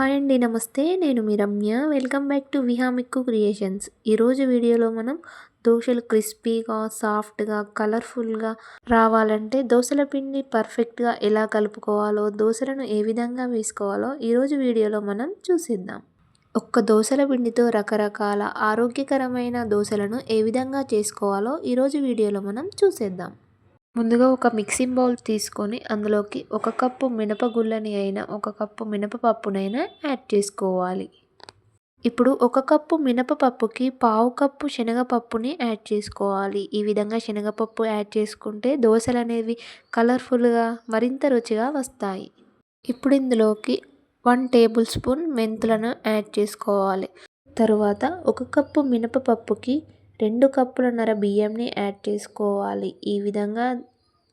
Hi అండి నమస్తే. నేను మీ రమ్య. వెల్కమ్ బ్యాక్ టు విహామిక్కు క్రియేషన్స్. ఈరోజు వీడియోలో మనం దోశలు క్రిస్పీగా సాఫ్ట్గా కలర్ఫుల్గా రావాలంటే దోశల పిండి పర్ఫెక్ట్గా ఎలా కలుపుకోవాలో దోశలను ఏ విధంగా వేసుకోవాలో ఈరోజు వీడియోలో మనం చూసిద్దాం. ఒక్క దోశల పిండితో రకరకాల ఆరోగ్యకరమైన దోశలను ఏ విధంగా చేసుకోవాలో ఈరోజు వీడియోలో మనం చూసేద్దాం. ముందుగా ఒక మిక్సింగ్ బౌల్ తీసుకొని అందులోకి ఒక కప్పు మినపగుళ్ళని అయినా ఒక కప్పు మినపపప్పునైనా యాడ్ చేసుకోవాలి. ఇప్పుడు ఒక కప్పు మినపపప్పుకి పావు కప్పు శనగపప్పుని యాడ్ చేసుకోవాలి. ఈ విధంగా శనగపప్పు యాడ్ చేసుకుంటే దోశలు అనేవి కలర్ఫుల్గా మరింత రుచిగా వస్తాయి. ఇప్పుడు ఇందులోకి వన్ టేబుల్ స్పూన్ మెంతులను యాడ్ చేసుకోవాలి. తరువాత ఒక కప్పు మినపపప్పుకి రెండు కప్పులన్నర బియ్యంని యాడ్ చేసుకోవాలి. ఈ విధంగా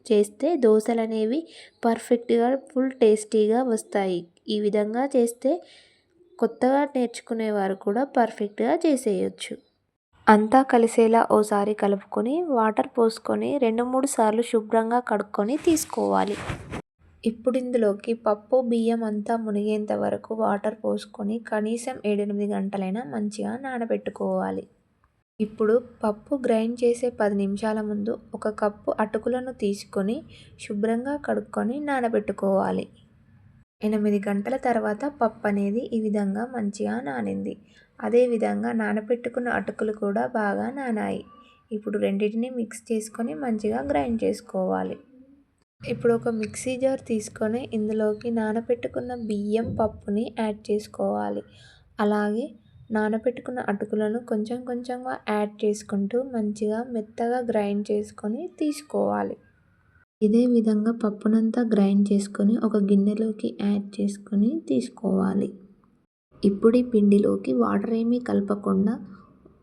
చేస్తే దోశలు అనేవి పర్ఫెక్ట్గా ఫుల్ టేస్టీగా వస్తాయి. ఈ విధంగా చేస్తే కొత్తగా నేర్చుకునేవారు కూడా పర్ఫెక్ట్గా చేసేయచ్చు. అంతా కలిసేలా ఓసారి కలుపుకొని వాటర్ పోసుకొని రెండు మూడు సార్లు శుభ్రంగా కడుక్కొని తీసుకోవాలి. ఇప్పుడు ఇందులోకి పప్పు బియ్యం అంతా మునిగేంత వరకు వాటర్ పోసుకొని కనీసం ఏడెనిమిది గంటలైనా మంచిగా నానబెట్టుకోవాలి. ఇప్పుడు పప్పు గ్రైండ్ చేసే పది నిమిషాల ముందు ఒక కప్పు అటుకులను తీసుకొని శుభ్రంగా కడుక్కొని నానబెట్టుకోవాలి. ఎనిమిది గంటల తర్వాత పప్పు అనేది ఈ విధంగా మంచిగా నానింది. అదేవిధంగా నానబెట్టుకున్న అటుకులు కూడా బాగా నానాయి. ఇప్పుడు రెండింటిని మిక్స్ చేసుకొని మంచిగా గ్రైండ్ చేసుకోవాలి. ఇప్పుడు ఒక మిక్సీ జార్ తీసుకొని ఇందులోకి నానబెట్టుకున్న బియ్యం పప్పుని యాడ్ చేసుకోవాలి. అలాగే నానబెట్టుకున్న అటుకులను కొంచెం కొంచెంగా యాడ్ చేసుకుంటూ మంచిగా మెత్తగా గ్రైండ్ చేసుకొని తీసుకోవాలి. ఇదే విధంగా పప్పునంతా గ్రైండ్ చేసుకొని ఒక గిన్నెలోకి యాడ్ చేసుకొని తీసుకోవాలి. ఇప్పుడు ఈ పిండిలోకి వాటర్ ఏమీ కలపకుండా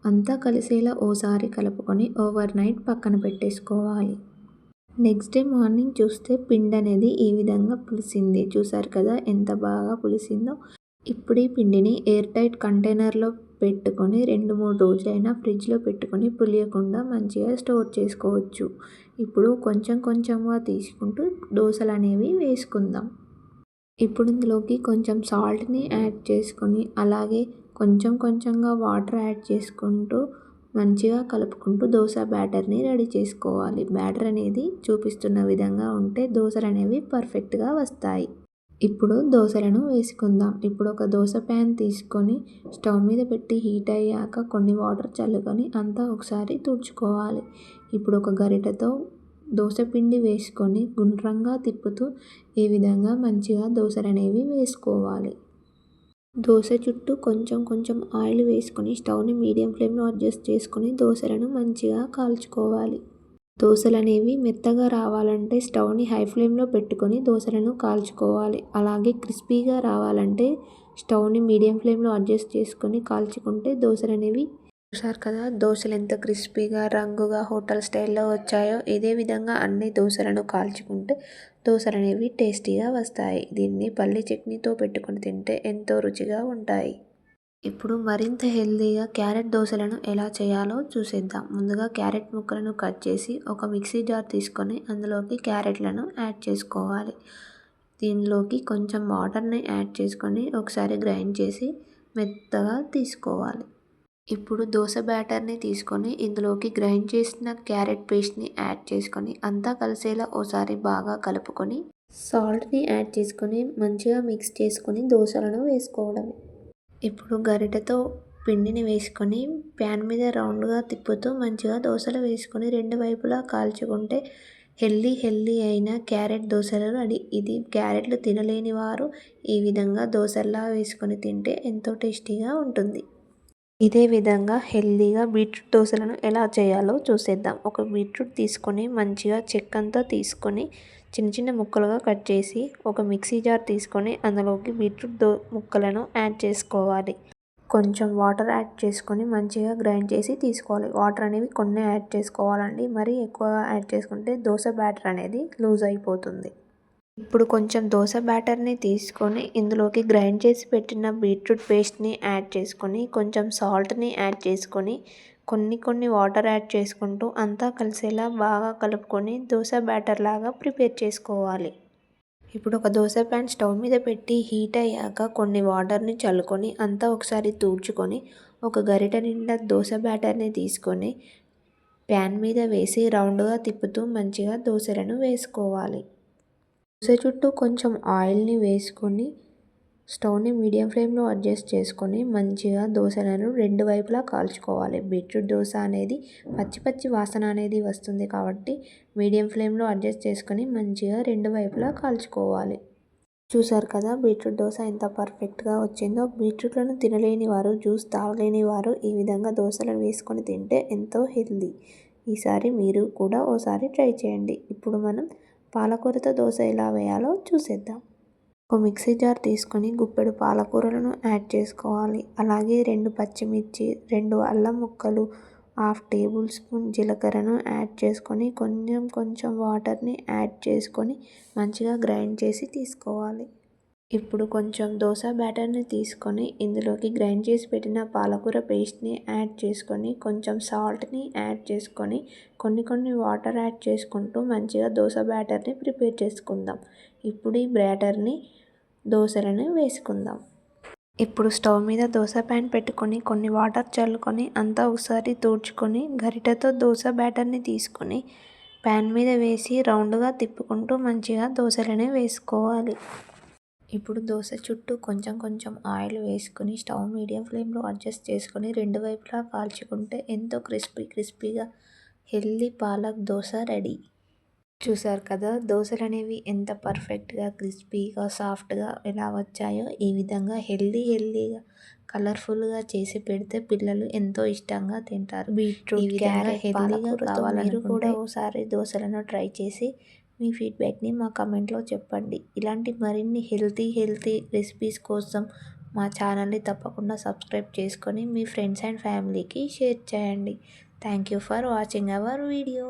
అంతా కలిసేలా ఓసారి కలుపుకొని ఓవర్ నైట్ పక్కన పెట్టేసుకోవాలి. నెక్స్ట్ డే మార్నింగ్ చూస్తే పిండి అనేది ఈ విధంగా పులిసింది. చూసారు కదా ఎంత బాగా పులిసిందో? ఇప్పుడు ఈ పిండిని ఎయిర్ టైట్ కంటైనర్లో పెట్టుకొని రెండు మూడు రోజులైనా ఫ్రిడ్జ్లో పెట్టుకొని పులియకుండా మంచిగా స్టోర్ చేసుకోవచ్చు. ఇప్పుడు కొంచెం కొంచెంగా తీసుకుంటూ దోశలు అనేవి వేసుకుందాం. ఇప్పుడు ఇందులోకి కొంచెం సాల్ట్ని యాడ్ చేసుకొని అలాగే కొంచెం కొంచెంగా వాటర్ యాడ్ చేసుకుంటూ మంచిగా కలుపుకుంటూ దోశ బ్యాటర్ని రెడీ చేసుకోవాలి. బ్యాటర్ అనేది చూపిస్తున్న విధంగా ఉంటే దోశలు అనేవి పర్ఫెక్ట్గా వస్తాయి. ఇప్పుడు దోశలను వేసుకుందాం. ఇప్పుడు ఒక దోశ ప్యాన్ తీసుకొని స్టవ్ మీద పెట్టి హీట్ అయ్యాక కొన్ని వాటర్ చల్లుకొని అంతా ఒకసారి తుడుచుకోవాలి. ఇప్పుడు ఒక గరిటెతో దోశ పిండి వేసుకొని గుండ్రంగా తిప్పుతూ ఈ విధంగా మంచిగా దోశలు అనేవి వేసుకోవాలి. దోశ చుట్టూ కొంచెం కొంచెం ఆయిల్ వేసుకొని స్టవ్ని మీడియం ఫ్లేమ్లో అడ్జస్ట్ చేసుకొని దోశలను మంచిగా కాల్చుకోవాలి. దోశలు అనేవి మెత్తగా రావాలంటే స్టవ్ని హై ఫ్లేమ్లో పెట్టుకొని దోశలను కాల్చుకోవాలి. అలాగే క్రిస్పీగా రావాలంటే స్టవ్ని మీడియం ఫ్లేమ్లో అడ్జస్ట్ చేసుకొని కాల్చుకుంటే దోశలు అనేవి చూసారు కదా దోశలు ఎంత క్రిస్పీగా రంగుగా హోటల్ స్టైల్లో వచ్చాయో ఇదే విధంగా అన్ని దోశలను కాల్చుకుంటే దోశలు అనేవి టేస్టీగా వస్తాయి. దీన్ని పల్లి చట్నీతో పెట్టుకొని తింటే ఎంతో రుచిగా ఉంటాయి. ఇప్పుడు మరింత హెల్తీగా క్యారెట్ దోశలను ఎలా చేయాలో చూసేద్దాం. ముందుగా క్యారెట్ ముక్కలను కట్ చేసి ఒక మిక్సీ జార్ తీసుకొని అందులోకి క్యారెట్లను యాడ్ చేసుకోవాలి. దీనిలోకి కొంచెం వాటర్ని యాడ్ చేసుకొని ఒకసారి గ్రైండ్ చేసి మెత్తగా తీసుకోవాలి. ఇప్పుడు దోశ బ్యాటర్ని తీసుకొని ఇందులోకి గ్రైండ్ చేసిన క్యారెట్ పేస్ట్ని యాడ్ చేసుకొని అంతా కలిసేలా ఓసారి బాగా కలుపుకొని సాల్ట్ని యాడ్ చేసుకొని మంచిగా మిక్స్ చేసుకొని దోశలను వేసుకోవడమే. ఇప్పుడు గరిటెతో పిండిని వేసుకొని ప్యాన్ మీద రౌండ్గా తిప్పుతూ మంచిగా దోశలు వేసుకొని రెండు వైపులా కాల్చుకుంటే హెల్దీ హెల్దీ అయిన క్యారెట్ దోశలు రెడీ ఇది క్యారెట్లు తినలేని వారు ఈ విధంగా దోశల్లా వేసుకొని తింటే ఎంతో టేస్టీగా ఉంటుంది. ఇదే విధంగా హెల్దీగా బీట్రూట్ దోశలను ఎలా చేయాలో చూసేద్దాం. ఒక బీట్రూట్ తీసుకొని మంచిగా చెక్కంతా తీసుకొని చిన్న చిన్న ముక్కలుగా కట్ చేసి ఒక మిక్సీ జార్ తీసుకొని అందులోకి బీట్రూట్ దో ముక్కలను యాడ్ చేసుకోవాలి. కొంచెం వాటర్ యాడ్ చేసుకొని మంచిగా గ్రైండ్ చేసి తీసుకోవాలి. వాటర్ అనేవి కొన్ని యాడ్ చేసుకోవాలండి. మరీ ఎక్కువగా యాడ్ చేసుకుంటే దోశ బ్యాటర్ అనేది లూజ్ అయిపోతుంది. ఇప్పుడు కొంచెం దోశ బ్యాటర్ని తీసుకొని ఇందులోకి గ్రైండ్ చేసి పెట్టిన బీట్రూట్ పేస్ట్ని యాడ్ చేసుకొని కొంచెం సాల్ట్ని యాడ్ చేసుకొని కొన్ని కొన్ని వాటర్ యాడ్ చేసుకుంటూ అంతా కలిసేలా బాగా కలుపుకొని దోశ బ్యాటర్ లాగా ప్రిపేర్ చేసుకోవాలి. ఇప్పుడు ఒక దోశ ప్యాన్ స్టవ్ మీద పెట్టి హీట్ అయ్యాక కొన్ని వాటర్ని చల్లుకొని అంతా ఒకసారి తూడ్చుకొని ఒక గరిట నిండా దోశ బ్యాటర్ని తీసుకొని ప్యాన్ మీద వేసి రౌండ్గా తిప్పుతూ మంచిగా దోశలను వేసుకోవాలి. దోశ చుట్టూ కొంచెం ఆయిల్ని వేసుకొని స్టవ్ని మీడియం ఫ్లేమ్లో అడ్జస్ట్ చేసుకొని మంచిగా దోశలను రెండు వైపులా కాల్చుకోవాలి. బీట్రూట్ దోశ అనేది పచ్చి పచ్చి వాసన అనేది వస్తుంది కాబట్టి మీడియం ఫ్లేమ్లో అడ్జస్ట్ చేసుకొని మంచిగా రెండు వైపులా కాల్చుకోవాలి. చూసారు కదా బీట్రూట్ దోశ ఎంత పర్ఫెక్ట్గా వచ్చిందో. బీట్రూట్లను తినలేని వారు జ్యూస్ తాగలేని వారు ఈ విధంగా దోశలను వేసుకొని తింటే ఎంతో హెల్దీ. ఈసారి మీరు కూడా ఓసారి ట్రై చేయండి. ఇప్పుడు మనం పాలకూరతో దోశ ఎలా వేయాలో చూసేద్దాం. ఒక మిక్సీ జార్ తీసుకొని గుప్పెడు పాలకూరలను యాడ్ చేసుకోవాలి. అలాగే రెండు పచ్చిమిర్చి రెండు అల్లం ముక్కలు హాఫ్ టేబుల్ స్పూన్ జీలకర్రను యాడ్ చేసుకొని కొంచెం కొంచెం వాటర్ని యాడ్ చేసుకొని మంచిగా గ్రైండ్ చేసి తీసుకోవాలి. ఇప్పుడు కొంచెం దోశ బ్యాటర్ని తీసుకొని ఇందులోకి గ్రైండ్ చేసి పెట్టిన పాలకూర పేస్ట్ని యాడ్ చేసుకొని కొంచెం సాల్ట్ని యాడ్ చేసుకొని కొన్ని కొన్ని వాటర్ యాడ్ చేసుకుంటూ మంచిగా దోశ బ్యాటర్ని ప్రిపేర్ చేసుకుందాం. ఇప్పుడు ఈ బ్యాటర్ని దోశలను వేసుకుందాం. ఇప్పుడు స్టవ్ మీద దోశ ప్యాన్ పెట్టుకొని కొన్ని వాటర్ చల్లుకొని అంతా ఒకసారి తూడ్చుకొని గరిటెతో దోశ బ్యాటర్ని తీసుకొని ప్యాన్ మీద వేసి రౌండ్గా తిప్పుకుంటూ మంచిగా దోశలని వేసుకోవాలి. ఇప్పుడు దోశ చుట్టూ కొంచెం కొంచెం ఆయిల్ వేసుకొని స్టవ్ మీడియం ఫ్లేమ్లో అడ్జస్ట్ చేసుకొని రెండు వైపులా కాల్చుకుంటే ఎంతో క్రిస్పీ క్రిస్పీగా హెల్దీ పాలక్ దోశ రెడీ. చూసారు కదా దోశలు అనేవి ఎంత పర్ఫెక్ట్గా క్రిస్పీగా సాఫ్ట్గా ఎలా వచ్చాయో ఈ విధంగా హెల్దీ హెల్దీగా కలర్ఫుల్గా చేసి పెడితే పిల్లలు ఎంతో ఇష్టంగా తింటారు. బీట్రూట్ క్యారెట్ హెల్దీగా కావాలని కూడా ఓసారి దోశలను ట్రై చేసి మీ ఫీడ్బ్యాక్ని మా కమెంట్లో చెప్పండి. ఇలాంటి మరిన్ని హెల్తీ హెల్తీ రెసిపీస్ కోసం మా ఛానల్ని తప్పకుండా సబ్స్క్రైబ్ చేసుకొని మీ ఫ్రెండ్స్ అండ్ ఫ్యామిలీకి షేర్ చేయండి. Thank you for watching our video.